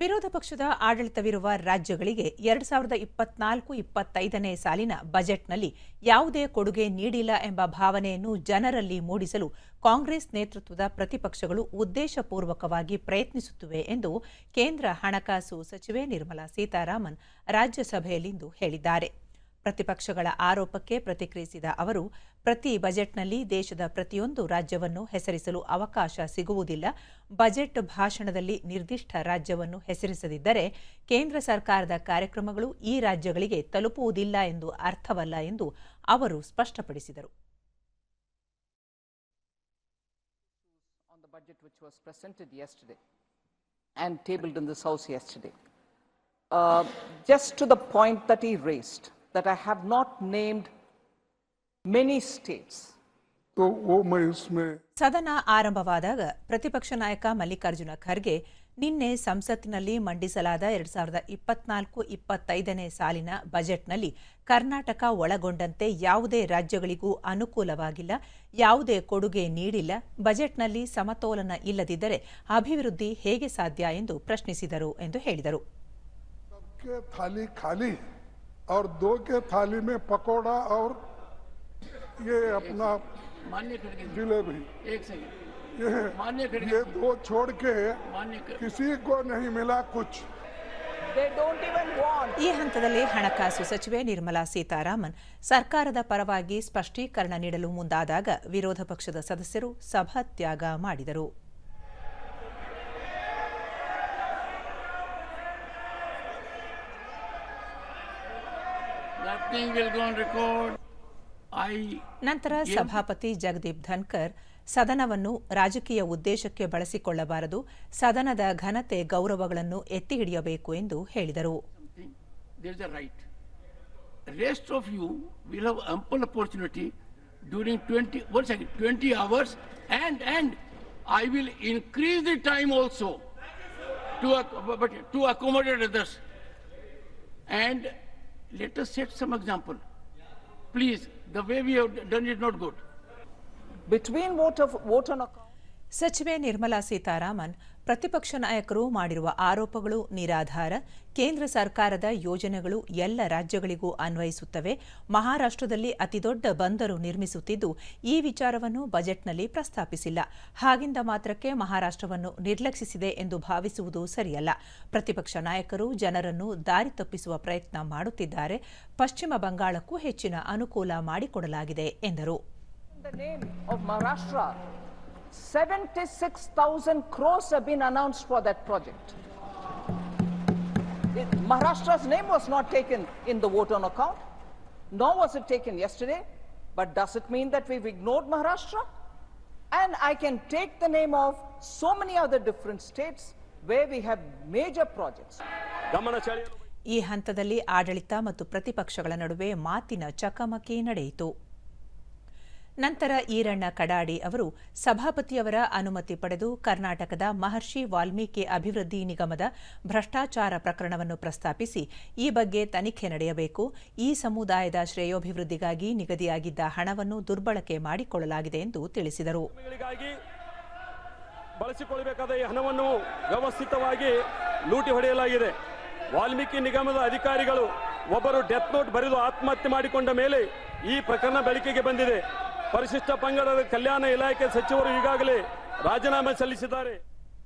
ವಿರೋಧ ಪಕ್ಷದ ಆಡಳಿತವಿರುವ ರಾಜ್ಯಗಳಿಗೆ ಎರಡ್ ಸಾವಿರದ ಇಪ್ಪತ್ನಾಲ್ಕು ಇಪ್ಪತ್ತೈದನೇ ಸಾಲಿನ ಬಜೆಟ್ನಲ್ಲಿ ಯಾವುದೇ ಕೊಡುಗೆ ನೀಡಿಲ್ಲ ಎಂಬ ಭಾವನೆಯನ್ನು ಜನರಲ್ಲಿ ಮೂಡಿಸಲು ಕಾಂಗ್ರೆಸ್ ನೇತೃತ್ವದ ಪ್ರತಿಪಕ್ಷಗಳು ಉದ್ದೇಶಪೂರ್ವಕವಾಗಿ ಪ್ರಯತ್ನಿಸುತ್ತಿವೆ ಎಂದು ಕೇಂದ್ರ ಹಣಕಾಸು ಸಚಿವೆ ನಿರ್ಮಲಾ ಸೀತಾರಾಮನ್ ರಾಜ್ಯಸಭೆಯಲ್ಲಿಂದು ಹೇಳಿದ್ದಾರೆ. ಪ್ರತಿಪಕ್ಷಗಳ ಆರೋಪಕ್ಕೆ ಪ್ರತಿಕ್ರಿಯಿಸಿದ ಅವರು ಪ್ರತಿ ಬಜೆಟ್ನಲ್ಲಿ ದೇಶದ ಪ್ರತಿಯೊಂದು ರಾಜ್ಯವನ್ನು ಹೆಸರಿಸಲು ಅವಕಾಶ ಸಿಗುವುದಿಲ್ಲ ಬಜೆಟ್ ಭಾಷಣದಲ್ಲಿ ನಿರ್ದಿಷ್ಟ ರಾಜ್ಯವನ್ನು ಹೆಸರಿಸದಿದ್ದರೆ ಕೇಂದ್ರ ಸರ್ಕಾರದ ಕಾರ್ಯಕ್ರಮಗಳು ಈ ರಾಜ್ಯಗಳಿಗೆ ತಲುಪುವುದಿಲ್ಲ ಎಂದು ಅರ್ಥವಲ್ಲ ಎಂದು ಅವರು ಸ್ಪಷ್ಟಪಡಿಸಿದರು. Uh, just to the point that he raised, that I have not named many states. तो वो मैं उसमें ಸದನ ಆರಂಭವಾದಾಗ ಪ್ರತಿಪಕ್ಷ ನಾಯಕ ಮಲ್ಲಿಕಾರ್ಜುನ ಖರ್ಗೆ ನಿನ್ನೆ ಸಂಸತ್ತಿನಲ್ಲಿ ಮಂಡಿಸಲಾದ ಎರಡ್ ಸಾವಿರದ ಇಪ್ಪತ್ನಾಲ್ಕು ಇಪ್ಪತ್ತೈದನೇ ಸಾಲಿನ ಬಜೆಟ್ನಲ್ಲಿ ಕರ್ನಾಟಕ ಒಳಗೊಂಡಂತೆ ಯಾವುದೇ ರಾಜ್ಯಗಳಿಗೂ ಅನುಕೂಲವಾಗಿಲ್ಲ ಯಾವುದೇ ಕೊಡುಗೆ ನೀಡಿಲ್ಲ ಬಜೆಟ್ನಲ್ಲಿ ಸಮತೋಲನ ಇಲ್ಲದಿದ್ದರೆ ಅಭಿವೃದ್ಧಿ ಹೇಗೆ ಸಾಧ್ಯ ಎಂದು ಪ್ರಶ್ನಿಸಿದರು ಎಂದು ಹೇಳಿದರು के थाली खाली और दो के थाली में पकोड़ा और ये अपना मान्य खड़गे जिलेबी एक सेकंड ये मान्य खड़गे ये दो छोड़ के मान्य ख- किसी को नहीं मिला कुछ They don't even want ಈ ಹಂತದಲ್ಲಿ ಹಣಕಾಸು ಸಚಿವೆ ನಿರ್ಮಲಾ ಸೀತಾರಾಮನ್ ಸರ್ಕಾರದ ಪರವಾಗಿ ಸ್ಪಷ್ಟೀಕರಣ ನೀಡಲು ಮುಂದಾದಾಗ ವಿರೋಧ ಪಕ್ಷದ ಸದಸ್ಯರು ಸಭಾತ್ಯಾಗ ಮಾಡಿದರು ನಂತರ ಸಭಾಪತಿ ಜಗದೀಪ್ ಧನ್ಕರ್ ಸದನವನ್ನು ರಾಜಕೀಯ ಉದ್ದೇಶಕ್ಕೆ ಬಳಸಿಕೊಳ್ಳಬಾರದು ಸದನದ ಘನತೆ ಗೌರವಗಳನ್ನು ಎತ್ತಿ ಹಿಡಿಯಬೇಕು ಎಂದು ಹೇಳಿದರು. There's a right rest of you we have ample opportunity during twenty one second 20 hours and and I will increase the time also to uh but to accommodate this and let us set some example. Please, the way we have done it not good. between vote, of, vote on account. ಸಚಿವೆ ನಿರ್ಮಲಾ ಸೀತಾರಾಮನ್ ಪ್ರತಿಪಕ್ಷ ನಾಯಕರು ಮಾಡಿರುವ ಆರೋಪಗಳು ನಿರಾಧಾರ. ಕೇಂದ್ರ ಸರ್ಕಾರದ ಯೋಜನೆಗಳು ಎಲ್ಲ ರಾಜ್ಯಗಳಿಗೂ ಅನ್ವಯಿಸುತ್ತವೆ. ಮಹಾರಾಷ್ಟ್ರದಲ್ಲಿ ಅತಿದೊಡ್ಡ ಬಂದರು ನಿರ್ಮಿಸುತ್ತಿದ್ದು ಈ ವಿಚಾರವನ್ನು ಬಜೆಟ್ನಲ್ಲಿ ಪ್ರಸ್ತಾಪಿಸಿಲ್ಲ. ಹಾಗಿಂದ ಮಾತ್ರಕ್ಕೆ ಮಹಾರಾಷ್ಟ್ರವನ್ನು ನಿರ್ಲಕ್ಷಿಸಿದೆ ಎಂದು ಭಾವಿಸುವುದು ಸರಿಯಲ್ಲ. ಪ್ರತಿಪಕ್ಷ ನಾಯಕರು ಜನರನ್ನು ದಾರಿ ತಪ್ಪಿಸುವ ಪ್ರಯತ್ನ ಮಾಡುತ್ತಿದ್ದಾರೆ. ಪಶ್ಚಿಮ ಬಂಗಾಳಕ್ಕೂ ಹೆಚ್ಚಿನ ಅನುಕೂಲ ಮಾಡಿಕೊಡಲಾಗಿದೆ ಎಂದರು. In the name of Maharashtra, 76,000 crores have been announced for that project. It- Maharashtra's name was not taken in the vote on account, nor was it taken yesterday. But does it mean that we've ignored Maharashtra? And I can take the name of so many other different states where we have major projects. ಈ ಹಂತದಲ್ಲಿ ಆಡಳಿತ ಮತ್ತು ಪ್ರತಿಪಕ್ಷಗಳ ನಡುವೆ ಮಾತಿನ ಚಕಮಕಿ ನಡೆಯಿತು ನಂತರ ಈರಣ್ಣ ಕಡಾಡಿ ಅವರು ಸಭಾಪತಿಯವರ ಅನುಮತಿ ಪಡೆದು ಕರ್ನಾಟಕದ ಮಹರ್ಷಿ ವಾಲ್ಮೀಕಿ ಅಭಿವೃದ್ಧಿ ನಿಗಮದ ಭ್ರಷ್ಟಾಚಾರ ಪ್ರಕರಣವನ್ನು ಪ್ರಸ್ತಾಪಿಸಿ ಈ ಬಗ್ಗೆ ತನಿಖೆ ನಡೆಯಬೇಕು, ಈ ಸಮುದಾಯದ ಶ್ರೇಯೋಭಿವೃದ್ಧಿಗಾಗಿ ನಿಗದಿಯಾಗಿದ್ದ ಹಣವನ್ನು ದುರ್ಬಳಕೆ ಮಾಡಿಕೊಳ್ಳಲಾಗಿದೆ ಎಂದು ತಿಳಿಸಿದರು. ಬಳಸಿಕೊಳ್ಳಬೇಕಾದ ಈ ಹಣವನ್ನು ವ್ಯವಸ್ಥಿತವಾಗಿ ಲೂಟಿ ಹೊಡೆಯಲಾಗಿದೆ. ವಾಲ್ಮೀಕಿ ನಿಗಮದ ಅಧಿಕಾರಿಗಳು ಒಬ್ಬರು ಡೆತ್ ನೋಟ್ ಬರೆದು ಆತ್ಮಹತ್ಯೆ ಮಾಡಿಕೊಂಡ ಮೇಲೆ ಈ ಪ್ರಕರಣ ಬೆಳಕಿಗೆ ಬಂದಿದೆ. ಪರಿಶಿಷ್ಟ ಪಂಗಡದ ಕಲ್ಯಾಣ ಇಲಾಖೆ ಸಚಿವರು ಈಗಾಗಲೇ ರಾಜೀನಾಮೆ ಸಲ್ಲಿಸಿದ್ದಾರೆ.